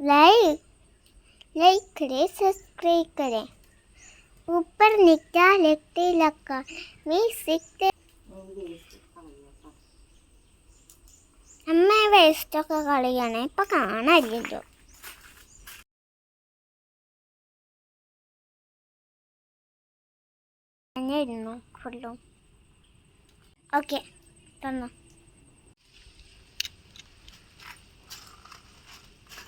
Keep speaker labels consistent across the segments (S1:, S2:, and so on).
S1: Like like करें subscribe करें ऊपर नीचा लिखते लगा मैं सीखते അമ്മ വേസ്റ്റൊക്കെ കളിയാണ് ഇപ്പൊ കാണാനില്ലല്ലോ ഇരുന്നു ഫുള്ളും ഓക്കെ തന്നു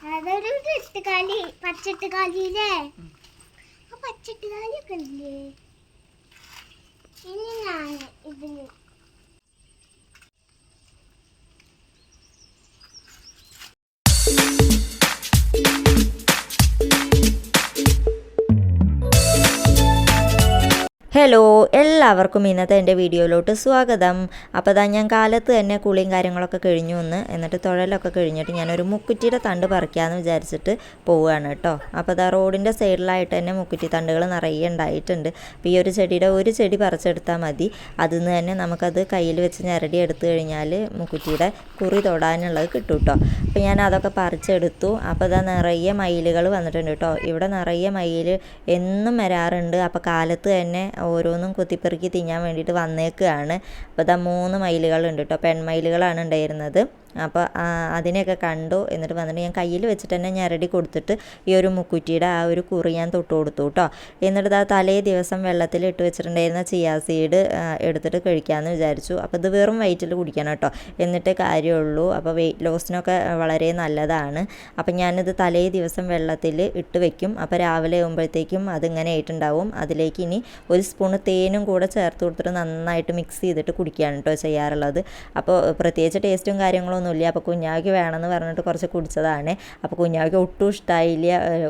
S1: അതൊരു എട്ടുകാലി പച്ചട്ടുകാലിയില്ലേ? ആ പച്ചട്ടുകാലിയൊക്കെ ഇല്ലേ? ഇനി
S2: ഹലോ എല്ലാവർക്കും ഇന്നത്തെ എന്റെ വീഡിയോയിലോട്ട് സ്വാഗതം. അപ്പോൾ ഇതാ ഞാൻ കാലത്ത് തന്നെ കുളിയും കാര്യങ്ങളൊക്കെ കഴിഞ്ഞു വന്ന് എന്നിട്ട് തുഴലൊക്കെ കഴിഞ്ഞിട്ട് ഞാനൊരു മുക്കുറ്റിയുടെ തണ്ട് പറിക്കാമെന്ന് വിചാരിച്ചിട്ട് പോവുകയാണ് കേട്ടോ. അപ്പോൾ അതാ റോഡിന്റെ സൈഡിലായിട്ട് തന്നെ മുക്കുറ്റി തണ്ടുകൾ നിറയെ ഉണ്ടായിട്ടുണ്ട്. അപ്പോൾ ഈ ഒരു ചെടിയുടെ ഒരു ചെടി പറിച്ചെടുത്താൽ മതി. അതിൽ നിന്ന് തന്നെ നമുക്കത് കയ്യിൽ വെച്ച് ഞരടി എടുത്തു കഴിഞ്ഞാൽ മുക്കുറ്റിയുടെ കുറി തൊടാനുള്ളത് കിട്ടും കേട്ടോ. അപ്പോൾ ഞാൻ അതൊക്കെ പറിച്ചെടുത്തു. അപ്പോൾ ഇതാ നിറയെ മയിലുകൾ വന്നിട്ടുണ്ട് കേട്ടോ. ഇവിടെ നിറയെ മയിൽ എന്നും വരാറുണ്ട്. അപ്പോൾ കാലത്ത് തന്നെ ഓരോന്നും കുത്തിപ്പെറുക്കി തിന്നാൻ വേണ്ടിയിട്ട് വന്നേക്കുകയാണ് അപ്പോൾ ഇതാ മൂന്ന് മയിലുകളുണ്ട് കേട്ടോ പെൺമയിലുകളാണ് ഉണ്ടായിരുന്നത്. അപ്പോൾ അതിനെയൊക്കെ കണ്ടു. എന്നിട്ട് വന്നിട്ട് ഞാൻ കയ്യിൽ വെച്ചിട്ട് തന്നെ ഞരടി കൊടുത്തിട്ട് ഈ ഒരു മുക്കുറ്റിയുടെ ആ ഒരു കുറി ഞാൻ തൊട്ട് കൊടുത്തു കേട്ടോ എന്നിട്ട് ആ തലേ ദിവസം വെള്ളത്തിൽ ഇട്ട് വെച്ചിട്ടുണ്ടായിരുന്ന ചിയാ സീഡ് എടുത്തിട്ട് കഴിക്കാമെന്ന് വിചാരിച്ചു. അപ്പോൾ ഇത് വെറും വയറ്റിൽ കുടിക്കണം കേട്ടോ എന്നിട്ട് കാര്യമുള്ളൂ. അപ്പോൾ വെയിറ്റ് ലോസിനൊക്കെ വളരെ നല്ലതാണ്. അപ്പോൾ ഞാനിത് തലേ ദിവസം വെള്ളത്തിൽ ഇട്ട് വെക്കും. അപ്പോൾ രാവിലെ ആകുമ്പോഴത്തേക്കും അതിങ്ങനെ ആയിട്ടുണ്ടാവും. അതിലേക്ക് ഇനി ഒരു സ്പൂണ് തേനും കൂടെ ചേർത്ത് കൊടുത്തിട്ട് നന്നായിട്ട് മിക്സ് ചെയ്തിട്ട് കുടിക്കുകയാണ് കേട്ടോ ചെയ്യാറുള്ളത്. അപ്പോൾ പ്രത്യേകിച്ച് ടേസ്റ്റും കാര്യങ്ങളൊന്നുമില്ല അപ്പോൾ കുഞ്ഞാവയ്ക്ക് വേണമെന്ന് പറഞ്ഞിട്ട് കുറച്ച് കുടിച്ചതാണ്. അപ്പോൾ കുഞ്ഞാവയ്ക്ക് ഒട്ടും ഇഷ്ടമായില്ല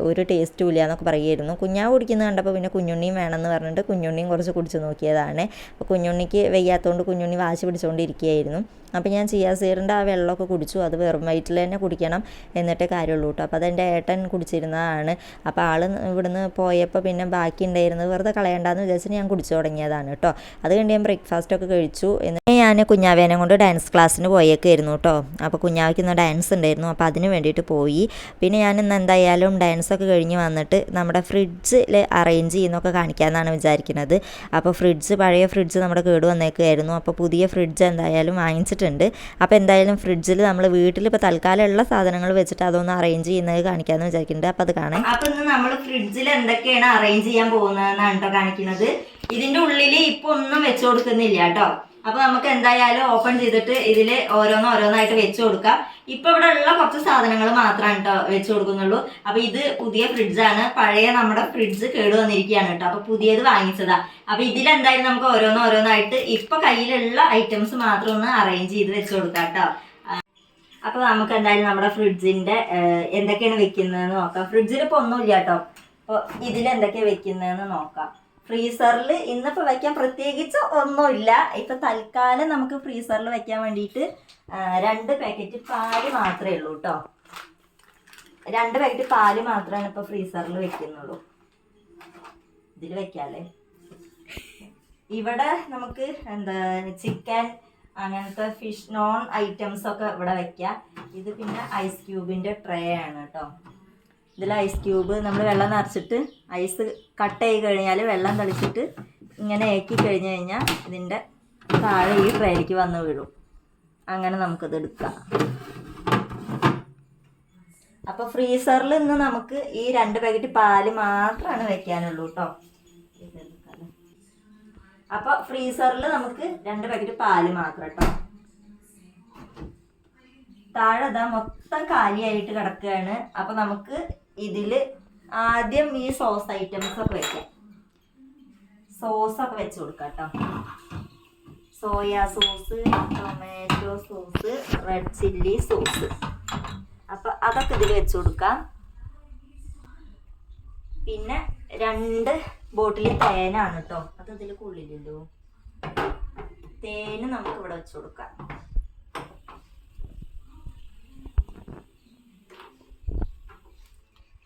S2: ഒരു ടേസ്റ്റും ഇല്ല എന്നൊക്കെ പറയുമായിരുന്നു. കുഞ്ഞാവ് കുടിക്കുന്നത് കണ്ടപ്പോൾ പിന്നെ കുഞ്ഞുണ്ണിയും വേണമെന്ന് പറഞ്ഞിട്ട് കുഞ്ഞുണ്ണിയും കുറച്ച് കുടിച്ച് നോക്കിയതാണ്. അപ്പോൾ കുഞ്ഞുണ്ണിക്ക് വയ്യാത്തതുകൊണ്ട് കുഞ്ഞുണ്ണി വാശി പിടിച്ചുകൊണ്ടിരിക്കുകയായിരുന്നു അപ്പോൾ ഞാൻ ചിയാസീറിന്റെ ആ വെള്ളമൊക്കെ കുടിച്ചു. അത് വെറും വയറ്റിൽ തന്നെ കുടിക്കണം എന്നിട്ടേ കാര്യമുള്ളൂ കേട്ടോ അപ്പോൾ അതെന്റെ ഏട്ടൻ കുടിച്ചിരുന്നതാണ്. അപ്പോൾ ആൾ ഇവിടുന്ന് പോയപ്പോൾ പിന്നെ ബാക്കി ഉണ്ടായിരുന്നത് വെറുതെ കളയണ്ടെന്ന് വിചാരിച്ചിട്ട് ഞാൻ കുടിച്ചു തുടങ്ങിയതാണ് കേട്ടോ അത് കഴിഞ്ഞ് ഞാൻ ബ്രേക്ക്ഫാസ്റ്റ് ഒക്കെ കഴിച്ചു. എന്നിട്ട് ഞാൻ കുഞ്ഞാവേനെ കൊണ്ട് ഡാൻസ് ക്ലാസ്സിന് പോയേക്കായിരുന്നു കേട്ടോ അപ്പോൾ കുഞ്ഞാവയ്ക്ക് ഇന്ന് ഡാൻസ് ഉണ്ടായിരുന്നു. അപ്പോൾ അതിന് വേണ്ടിയിട്ട് പോയി. പിന്നെ ഞാൻ ഇന്ന് എന്തായാലും ഡാൻസ് ഒക്കെ കഴിഞ്ഞ് വന്നിട്ട് നമ്മുടെ ഫ്രിഡ്ജിൽ അറേഞ്ച് ചെയ്യുന്നൊക്കെ കാണിക്കാമെന്നാണ് വിചാരിക്കുന്നത്. അപ്പോൾ ഫ്രിഡ്ജ് പഴയ ഫ്രിഡ്ജ് നമ്മുടെ കേട് വന്നേക്കുമായിരുന്നു അപ്പോൾ പുതിയ ഫ്രിഡ്ജ് എന്തായാലും വാങ്ങിച്ചിട്ടുണ്ട്. അപ്പോൾ എന്തായാലും ഫ്രിഡ്ജിൽ നമ്മൾ വീട്ടിൽ ഇപ്പോൾ തൽക്കാലമുള്ള സാധനങ്ങൾ വെച്ചിട്ട് അതൊന്ന് അറേഞ്ച് ചെയ്യുന്നത് കാണിക്കാമെന്ന് വിചാരിക്കുന്നുണ്ട്. അപ്പോൾ അത് കാണാം.
S3: അപ്പോൾ ഇന്ന് നമ്മൾ ഫ്രിഡ്ജിൽ എന്തൊക്കെയാണ് അറേഞ്ച് ചെയ്യാൻ പോകുന്നതെന്നാണ് കേട്ടോ കാണിക്കുന്നത്. ഇതിന്റെ ഉള്ളിൽ ഇപ്പോൾ ഒന്നും വെച്ചു കൊടുക്കുന്നില്ല കേട്ടോ. അപ്പൊ നമുക്ക് എന്തായാലും ഓപ്പൺ ചെയ്തിട്ട് ഇതിൽ ഓരോന്ന് ഓരോന്നായിട്ട് വെച്ചു കൊടുക്കാം. ഇപ്പൊ ഇവിടെ ഉള്ള കുറച്ച് സാധനങ്ങൾ മാത്രമാണ് കേട്ടോ വെച്ചു കൊടുക്കുന്നുള്ളൂ. അപ്പൊ ഇത് പുതിയ ഫ്രിഡ്ജാണ് പഴയ നമ്മുടെ ഫ്രിഡ്ജ് കേട് വന്നിരിക്കുകയാണ് കേട്ടോ അപ്പൊ പുതിയത് വാങ്ങിച്ചതാ. അപ്പൊ ഇതിലെന്തായാലും നമുക്ക് ഓരോന്ന് ഓരോന്നായിട്ട് ഇപ്പൊ കയ്യിലുള്ള ഐറ്റംസ് മാത്രം ഒന്ന് അറേഞ്ച് ചെയ്ത് വെച്ചു കൊടുക്കാം കേട്ടോ അപ്പൊ നമുക്ക് എന്തായാലും നമ്മുടെ ഫ്രിഡ്ജിന്റെ എന്തൊക്കെയാണ് വെക്കുന്നതെന്ന് നോക്കാം. ഫ്രിഡ്ജിൽ ഇപ്പൊ ഒന്നുമില്ല കേട്ടോ അപ്പൊ ഇതിലെന്തൊക്കെയാ വെക്കുന്നതെന്ന് നോക്കാം. ഫ്രീസറിൽ ഇന്നിപ്പോൾ വയ്ക്കാൻ പ്രത്യേകിച്ച് ഒന്നുമില്ല. ഇപ്പം തൽക്കാലം നമുക്ക് ഫ്രീസറിൽ വയ്ക്കാൻ വേണ്ടിയിട്ട് രണ്ട് പാക്കറ്റ് പാൽ മാത്രമേ ഉള്ളൂ കേട്ടോ രണ്ട് പാക്കറ്റ് പാൽ മാത്രമാണ് ഇപ്പോൾ ഫ്രീസറിൽ വെക്കുന്നുള്ളൂ. ഇതിൽ വെക്കാല്ലേ? ഇവിടെ നമുക്ക് എന്താ ചിക്കൻ അങ്ങനത്തെ ഫിഷ് നോൺ ഐറ്റംസ് ഒക്കെ ഇവിടെ വെക്കാം. ഇത് പിന്നെ ഐസ് ക്യൂബിന്റെ ട്രേ ആണ് കേട്ടോ ഇതിൽ ഐസ് ക്യൂബ് നമ്മൾ വെള്ളം നിറച്ചിട്ട് ഐസ് കട്ട് ചെയ്ത് കഴിഞ്ഞാൽ വെള്ളം തളിച്ചിട്ട് ഇങ്ങനെ ഏക്കി കഴിഞ്ഞ് കഴിഞ്ഞാൽ ഇതിന്റെ താഴെ ഈ ട്രേയിലേക്ക് വന്ന് വീഴും. അങ്ങനെ നമുക്കത് എടുക്കാം. അപ്പോൾ ഫ്രീസറിൽ ഇന്ന് നമുക്ക് ഈ രണ്ട് പാക്കറ്റ് പാൽ മാത്രമാണ് വെക്കാനുള്ളൂ കേട്ടോ അപ്പോൾ ഫ്രീസറിൽ നമുക്ക് രണ്ട് പാക്കറ്റ് പാൽ മാത്രം കേട്ടോ താഴെ മൊത്തം കാലിയായിട്ട് കിടക്കുകയാണ്. അപ്പോൾ നമുക്ക് ഇതിൽ ആദ്യം ഈ സോസ് ഐറ്റംസ് ഒക്കെ വെക്കാം. സോസ് ഒക്കെ വെച്ച് കൊടുക്കാം കേട്ടോ soya sauce tomato sauce red chilli sauce. അപ്പൊ അതൊക്കെ ഇതിൽ വെച്ച് കൊടുക്കാം. പിന്നെ രണ്ട് ബോട്ടിൽ തേനാണ് കേട്ടോ അത് ഇതിൽ കൊള്ളില്ലല്ലോ തേന് നമുക്ക് ഇവിടെ വെച്ച് കൊടുക്കാം.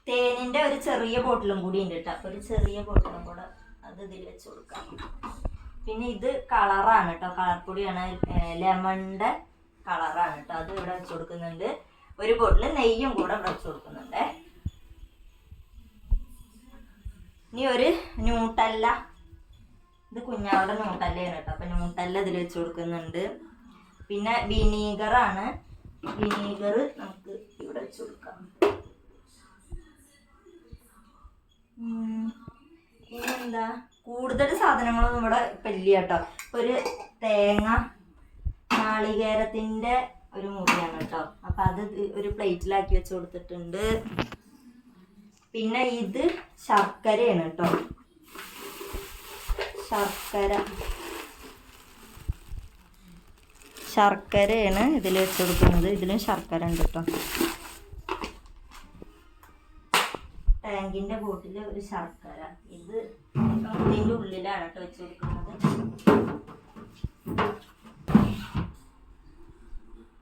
S3: തേനിന്റെ ഒരു ചെറിയ ബോട്ടിലും കൂടി ഉണ്ട് കേട്ടോ അപ്പൊ ഒരു ചെറിയ ബോട്ടിലും കൂടെ അത് ഇതിൽ വെച്ച് കൊടുക്കാം. പിന്നെ ഇത് കളറാണ് കേട്ടോ കളർ പൊടിയാണ്. ലെമണിന്റെ കളറാണ് കേട്ടോ അത് ഇവിടെ വെച്ച് കൊടുക്കുന്നുണ്ട്. ഒരു ബോട്ടിൽ നെയ്യും കൂടെ ഇവിടെ വെച്ച് കൊടുക്കുന്നുണ്ട്. ഇനി ഒരു ന്യൂട്ടല്ല. ഇത് കുഞ്ഞാളുടെ ന്യൂട്ടല്ലയാണ് കേട്ടോ അപ്പൊ ന്യൂട്ടല്ല ഇതിൽ വെച്ച് കൊടുക്കുന്നുണ്ട്. പിന്നെ വിനീഗറാണ്. വിനീഗർ നമുക്ക് ഇവിടെ വെച്ച് കൊടുക്കാം. പിന്നെന്താ? കൂടുതൽ സാധനങ്ങളൊന്നും ഇവിടെ ഇല്ല കേട്ടോ ഒരു തേങ്ങ നാളികേരത്തിന്റെ ഒരു മുറിയാണ് കേട്ടോ അപ്പം അത് ഒരു പ്ലേറ്റിലാക്കി വെച്ച് കൊടുത്തിട്ടുണ്ട്. പിന്നെ ഇത് ശർക്കരയാണ് കേട്ടോ ശർക്കര. ശർക്കരയാണ് ഇതിൽ വെച്ച് കൊടുക്കുന്നത്. ഇതിലും ശർക്കര ഉണ്ട് കേട്ടോ. ടാങ്കിന്റെ ബോട്ടിൽ ഒരു ശർക്കര. ഇത് ഇതിന്റെ ഉള്ളിലാണ് കേട്ടോ വെച്ച് കൊടുക്കുന്നത്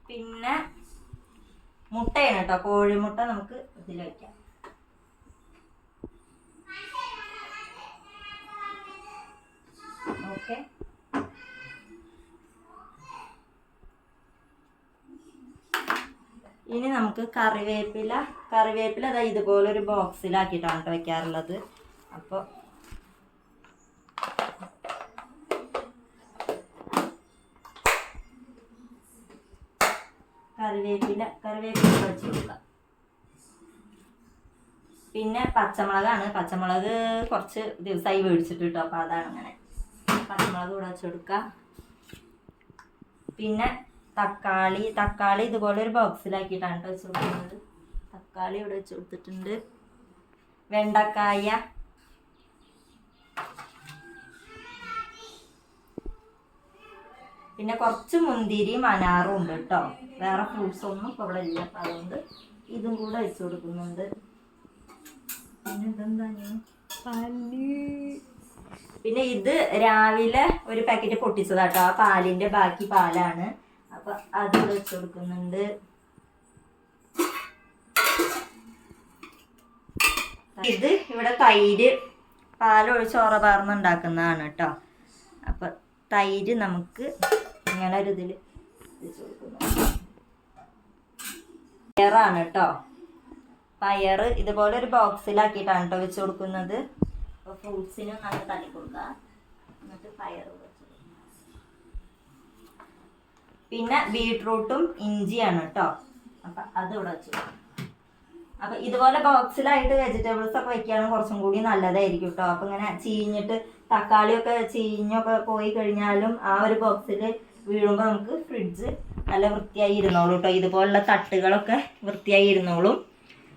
S3: പിന്നെ മുട്ടയാണ് കേട്ടോ. കോഴിമുട്ട നമുക്ക് ഇതിൽ വയ്ക്കാം ഓക്കെ. ഇനി നമുക്ക് കറിവേപ്പില കറിവേപ്പില അതാ ഇതുപോലെ ഒരു ബോക്സിലാക്കിയിട്ടാണ് കേട്ടോ വെക്കാറുള്ളത്. അപ്പോൾ കറിവേപ്പില കറിവേപ്പില വെച്ച് കൊടുക്കാം. പിന്നെ പച്ചമുളകാണ്. പച്ചമുളക് കുറച്ച് ദിവസമായി മേടിച്ചിട്ട് കേട്ടോ അപ്പോൾ അതാണ് അങ്ങനെ. പച്ചമുളക് കൂടെ വെച്ച് കൊടുക്കാം. പിന്നെ തക്കാളി തക്കാളി ഇതുപോലെ ഒരു ബോക്സിലാക്കിയിട്ടാണ് കേട്ടോ വെച്ച് കൊടുക്കുന്നത് തക്കാളി ഇവിടെ വെച്ച് കൊടുത്തിട്ടുണ്ട്. വെണ്ടക്കായ. പിന്നെ കുറച്ച് മുന്തിരിയും അനാറും ഉണ്ട് കേട്ടോ വേറെ ഫ്രൂട്ട്സ് ഒന്നും ഇപ്പോൾ ഇവിടെ ഇല്ല. അപ്പം അതുകൊണ്ട് ഇതും കൂടെ വെച്ച് കൊടുക്കുന്നുണ്ട്. പിന്നെ ഇതെന്താണ്? പിന്നെ ഇത് രാവിലെ ഒരു പാക്കറ്റ് പൊട്ടിച്ചതാട്ടോ ആ പാലിന്റെ ബാക്കി പാലാണ്. അപ്പൊ അത് വെച്ച് കൊടുക്കുന്നുണ്ട്. ഇത് ഇവിടെ തൈര് പാലൊഴിച്ച് ഉറ പാർന്ന് ഉണ്ടാക്കുന്നതാണ് കേട്ടോ. അപ്പൊ തൈര് നമുക്ക് ഇങ്ങനെ ഒരു ഇതിൽ പയറാണ് കേട്ടോ. പയറ് ഇതുപോലെ ഒരു ബോക്സിലാക്കിയിട്ടാണ് കേട്ടോ വെച്ച് കൊടുക്കുന്നത്. അപ്പോൾ ഫ്രൂട്ട്സിനും നല്ല തട്ടി കൊടുക്കുക. എന്നിട്ട് പയറ് പിന്നെ ബീട്രൂട്ടും ഇഞ്ചിയാണ് കേട്ടോ. അപ്പം അത് ഇവിടെ വെച്ചു. അപ്പൊ ഇതുപോലെ ബോക്സിലായിട്ട് വെജിറ്റബിൾസ് ഒക്കെ വെക്കുകയാണെങ്കിൽ കുറച്ചും കൂടി നല്ലതായിരിക്കും കേട്ടോ. അപ്പൊ ഇങ്ങനെ ചീഞ്ഞിട്ട് തക്കാളിയൊക്കെ ചീഞ്ഞൊക്കെ പോയി കഴിഞ്ഞാലും ആ ഒരു ബോക്സിൽ വീഴുമ്പോൾ നമുക്ക് ഫ്രിഡ്ജ് നല്ല വൃത്തിയായി ഇരുന്നോളൂ കേട്ടോ. ഇതുപോലുള്ള തട്ടുകളൊക്കെ വൃത്തിയായി ഇരുന്നോളും.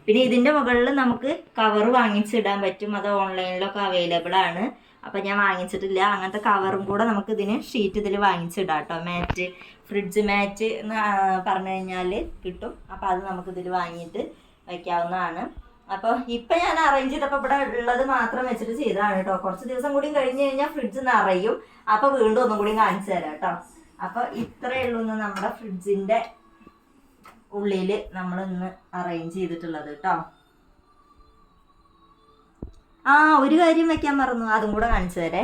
S3: പിന്നെ ഇതിന്റെ മുകളിൽ നമുക്ക് കവർ വാങ്ങിച്ചിടാൻ പറ്റും. അത് ഓൺലൈനിലൊക്കെ അവൈലബിൾ ആണ്. അപ്പം ഞാൻ വാങ്ങിച്ചിട്ടില്ല. അങ്ങനത്തെ കവറും കൂടെ നമുക്ക് ഇതിന് ഷീറ്റ് ഇതിൽ വാങ്ങിച്ചിടാം കേട്ടോ. മാറ്റ് ഫ്രിഡ്ജ് മാറ്റ് എന്ന് പറഞ്ഞു കഴിഞ്ഞാൽ കിട്ടും. അപ്പോൾ അത് നമുക്ക് ഇതിൽ വാങ്ങിയിട്ട് വയ്ക്കാവുന്നതാണ്. അപ്പോൾ ഇപ്പം ഞാൻ അറേഞ്ച് ചെയ്തപ്പോൾ ഇവിടെ ഉള്ളത് മാത്രം വെച്ചിട്ട് ചെയ്തതാണ് കേട്ടോ. കുറച്ച് ദിവസം കൂടി കഴിഞ്ഞ് കഴിഞ്ഞാൽ ഫ്രിഡ്ജ് നിറയും. അപ്പോൾ വീണ്ടും ഒന്നും കൂടി കാണിച്ചു തരാം കേട്ടോ. അപ്പോൾ ഇത്രയേ ഉള്ളൂ ഇന്ന് നമ്മുടെ ഫ്രിഡ്ജിന്റെ ഉള്ളിൽ നമ്മൾ ഇന്ന് അറേഞ്ച് ചെയ്തിട്ടുള്ളത് കേട്ടോ. ആ ഒരു കാര്യം വെക്കാൻ മറന്നു. അതും കൂടെ കാണിച്ചു തരേ.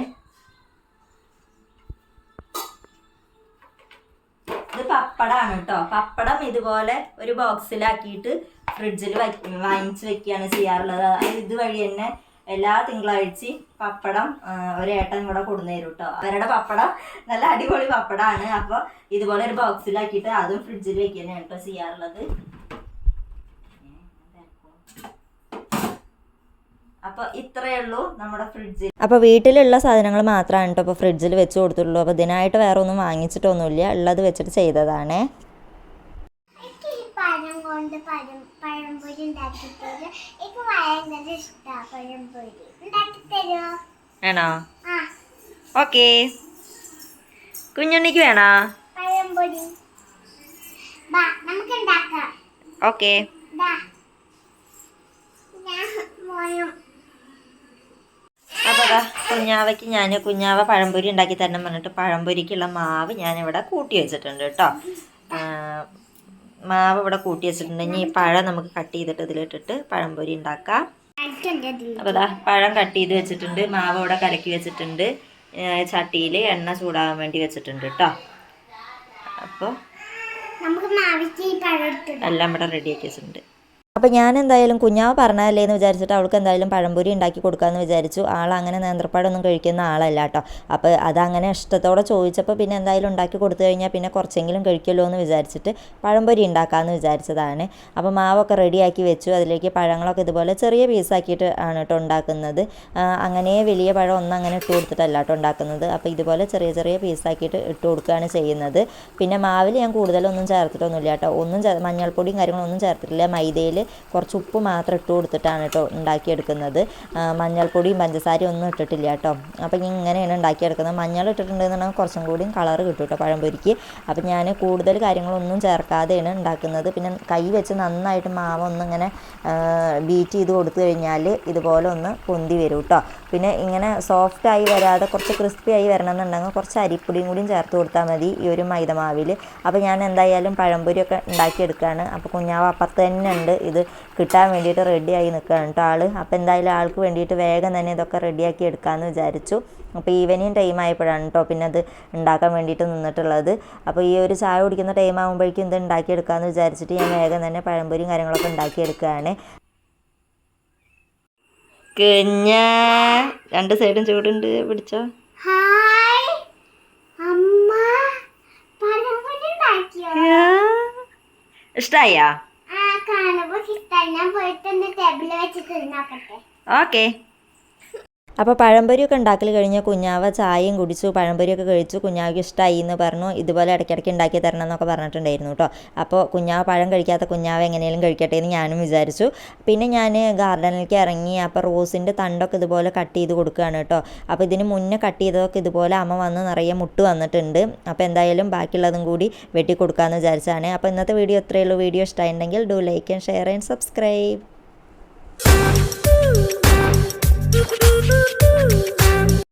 S3: ഇത് പപ്പടാണ് കേട്ടോ. പപ്പടം ഇതുപോലെ ഒരു ബോക്സിലാക്കിയിട്ട് ഫ്രിഡ്ജിൽ വാങ്ങിച്ച് വെക്കുകയാണ് ചെയ്യാറുള്ളത്. ഇതുവഴി തന്നെ എല്ലാ തിങ്കളാഴ്ചയും പപ്പടം ഒരേട്ടൻ ഇവിടെ കൊടുന്നേരും കേട്ടോ. അവരുടെ പപ്പടം നല്ല അടിപൊളി പപ്പടമാണ് അപ്പോൾ ഇതുപോലെ ഒരു ബോക്സിലാക്കിയിട്ട് അതും ഫ്രിഡ്ജിൽ വെക്കുകയാണ് കേട്ടോ ചെയ്യാറുള്ളത്. അപ്പൊ ഇത്രയേ ഉള്ളൂ നമ്മുടെ ഫ്രിഡ്ജിൽ.
S2: അപ്പോൾ വീട്ടിലുള്ള സാധനങ്ങൾ മാത്രമാണ് കേട്ടോ അപ്പൊ ഫ്രിഡ്ജിൽ വെച്ച് കൊടുത്തുള്ളൂ അപ്പോൾ ഇതിനായിട്ട് വേറെ ഒന്നും വാങ്ങിച്ചിട്ടൊന്നുമില്ല. ഉള്ളത് വെച്ചിട്ട് ചെയ്തതാണ്.
S1: എനിക്ക് ഈ പഴം കൊണ്ട് പഴം പഴംപൊരി ഉണ്ടാക്കി തരുമോ എനിക്ക് ഭയങ്കര ഇഷ്ടമാണ് പഴംപൊരി. ഉണ്ടാക്കി തരുമോ
S3: ആണോ
S1: ആ.
S3: ഓക്കെ. കുഞ്ഞുണ്ണിക്ക് വേണോ?
S1: പഴംപൊരി. ബാ നമുക്ക് ഉണ്ടാക്കാം
S3: ഓക്കെ.
S1: ദാ ഞാൻ മോനും
S3: അപ്പോൾ അതാ കുഞ്ഞാവയ്ക്ക് ഞാൻ കുഞ്ഞാവ പഴംപൊരി ഉണ്ടാക്കി തരണം പറഞ്ഞിട്ട് പഴംപൊരിക്കുള്ള മാവ് ഞാനിവിടെ കൂട്ടി വെച്ചിട്ടുണ്ട് കേട്ടോ. മാവ് ഇവിടെ കൂട്ടി വെച്ചിട്ടുണ്ട്. ഇനി ഈ പഴം നമുക്ക് കട്ട് ചെയ്തിട്ട് ഇതിലിട്ടിട്ട് പഴംപൊരി ഉണ്ടാക്കാം. അപ്പോൾ അതാ പഴം കട്ട് ചെയ്ത് വെച്ചിട്ടുണ്ട്. മാവ് ഇവിടെ കലക്കി വെച്ചിട്ടുണ്ട്. ചട്ടിയിൽ എണ്ണ ചൂടാകാൻ വേണ്ടി വെച്ചിട്ടുണ്ട് കേട്ടോ. അപ്പോൾ എല്ലാം ഇവിടെ റെഡിയാക്കി വെച്ചിട്ടുണ്ട്. അപ്പോൾ ഞാൻ എന്തായാലും കുഞ്ഞാവ് പറഞ്ഞതല്ലേ എന്ന് വിചാരിച്ചിട്ട് അവൾക്ക് എന്തായാലും പഴംപൊരി ഉണ്ടാക്കി കൊടുക്കാമെന്ന് വിചാരിച്ചു. ആൾ അങ്ങനെ നേന്ത്രപ്പാടൊന്നും കഴിക്കുന്ന ആളല്ല കേട്ടോ. അപ്പോൾ അതങ്ങനെ ഇഷ്ടത്തോടെ ചോദിച്ചപ്പോൾ പിന്നെ എന്തായാലും ഉണ്ടാക്കി കൊടുത്തു കഴിഞ്ഞാൽ പിന്നെ കുറച്ചെങ്കിലും കഴിക്കുമല്ലോ എന്ന് വിചാരിച്ചിട്ട് പഴംപൊരി ഉണ്ടാക്കാമെന്ന് വിചാരിച്ചതാണ്. അപ്പോൾ മാവൊക്കെ റെഡിയാക്കി വെച്ചു. അതിലേക്ക് പഴങ്ങളൊക്കെ ഇതുപോലെ ചെറിയ പീസാക്കിയിട്ട് ആണ് കേട്ടോ ഉണ്ടാക്കുന്നത്. അങ്ങനെ വലിയ പഴം ഒന്നും അങ്ങനെ ഇട്ട് കൊടുത്തിട്ടല്ല കേട്ടോ ഉണ്ടാക്കുന്നത്. അപ്പോൾ ഇതുപോലെ ചെറിയ ചെറിയ പീസാക്കിയിട്ട് ഇട്ട് കൊടുക്കുകയാണ് ചെയ്യുന്നത്. പിന്നെ മാവിൽ ഞാൻ കൂടുതലൊന്നും ചേർത്തിട്ടൊന്നുമില്ല കേട്ടോ ഒന്നും മഞ്ഞൾപ്പൊടിയും കാര്യങ്ങളൊന്നും ചേർത്തിട്ടില്ല. മൈദയിൽ കുറച്ച് ഉപ്പ് മാത്രം ഇട്ട് കൊടുത്തിട്ടാണ് കേട്ടോ ഉണ്ടാക്കിയെടുക്കുന്നത്. മഞ്ഞൾപ്പൊടിയും പഞ്ചസാരയും ഒന്നും ഇട്ടിട്ടില്ല കേട്ടോ. അപ്പോൾ ഞാൻ ഇങ്ങനെയാണ് ഉണ്ടാക്കിയെടുക്കുന്നത്. മഞ്ഞൾ ഇട്ടിട്ടുണ്ടെന്നുണ്ടെങ്കിൽ കുറച്ചും കൂടിയും കളർ കിട്ടും കേട്ടോ പഴംപൊരിക്ക്. അപ്പോൾ ഞാൻ കൂടുതൽ കാര്യങ്ങളൊന്നും ചേർക്കാതെയാണ് ഉണ്ടാക്കുന്നത്. പിന്നെ കൈ വെച്ച് നന്നായിട്ട് മാവ് ഒന്നിങ്ങനെ ബീറ്റ് ചെയ്ത് കൊടുത്തു കഴിഞ്ഞാൽ ഇതുപോലെ ഒന്ന് പൊന്തി വരും കേട്ടോ. പിന്നെ ഇങ്ങനെ സോഫ്റ്റ് ആയി വരാതെ കുറച്ച് ക്രിസ്പി ആയി വരണം എന്നുണ്ടെങ്കിൽ കുറച്ച് അരിപ്പൊടിയും കൂടിയും ചേർത്ത് കൊടുത്താൽ മതി ഈ ഒരു മൈദമാവിൽ അപ്പോൾ ഞാൻ എന്തായാലും പഴംപൊരിയൊക്കെ ഉണ്ടാക്കിയെടുക്കുകയാണ്. അപ്പോൾ കുഞ്ഞാവ് അപ്പുറത്ത് തന്നെ ഉണ്ട്. ഇത് കിട്ടാൻ വേണ്ടിയിട്ട് റെഡിയായി നിൽക്കുകയാണ് കേട്ടോ ആൾ അപ്പോൾ എന്തായാലും ആൾക്ക് വേണ്ടിയിട്ട് വേഗം തന്നെ ഇതൊക്കെ റെഡിയാക്കി എടുക്കാമെന്ന് വിചാരിച്ചു. അപ്പോൾ ഈവനിങ് ടൈം ആയപ്പോഴാണ് കേട്ടോ പിന്നെ അത് ഉണ്ടാക്കാൻ വേണ്ടിയിട്ട് നിന്നിട്ടുള്ളത്. അപ്പോൾ ഈ ഒരു ചായ കുടിക്കുന്ന ടൈം ആകുമ്പോഴേക്കും ഇത് ഉണ്ടാക്കിയെടുക്കാമെന്ന് വിചാരിച്ചിട്ട് ഞാൻ വേഗം തന്നെ പഴംപൊരിയും കാര്യങ്ങളൊക്കെ ഉണ്ടാക്കിയെടുക്കുകയാണ്
S1: കഞ്ഞ രണ്ട് സൈഡും ചൂടുണ്ട്. പിടിച്ചോ. ഇഷ്ടായാ? ഓക്കെ
S3: അപ്പോൾ പഴംപൊരിയൊക്കെ ഉണ്ടാക്കൽ കഴിഞ്ഞ് കുഞ്ഞാവ ചായയും കുടിച്ചു പഴംപൊരിയൊക്കെ കഴിച്ചു കുഞ്ഞാവയ്ക്ക് ഇഷ്ടമായി എന്ന് പറഞ്ഞു ഇതുപോലെ ഇടയ്ക്കിടയ്ക്ക് ഉണ്ടാക്കി തരണം എന്നൊക്കെ പറഞ്ഞിട്ടുണ്ടായിരുന്നു കേട്ടോ. അപ്പോൾ കുഞ്ഞാവ പഴം കഴിക്കാത്ത കുഞ്ഞാവ എങ്ങനെയും കഴിക്കട്ടെ എന്ന് ഞാനും വിചാരിച്ചു. പിന്നെ ഞാൻ ഗാർഡനിലേക്ക് ഇറങ്ങി അപ്പോൾ റോസിന്റെ തണ്ടൊക്കെ ഇതുപോലെ കട്ട് ചെയ്ത് കൊടുക്കുകയാണ് കേട്ടോ. അപ്പോൾ ഇതിന് മുന്നേ കട്ട് ചെയ്തതൊക്കെ ഇതുപോലെ അമ്മ വന്ന് നിറയെ മുട്ട് വന്നിട്ടുണ്ട്. അപ്പോൾ എന്തായാലും ബാക്കിയുള്ളതും കൂടി വെട്ടി കൊടുക്കാമെന്ന് വിചാരിച്ചാണ്. അപ്പോൾ ഇന്നത്തെ വീഡിയോ ഇത്രയേ വീഡിയോ ഇഷ്ടമായിട്ടുണ്ടെങ്കിൽ do like and share and subscribe. ooh, ooh, ooh.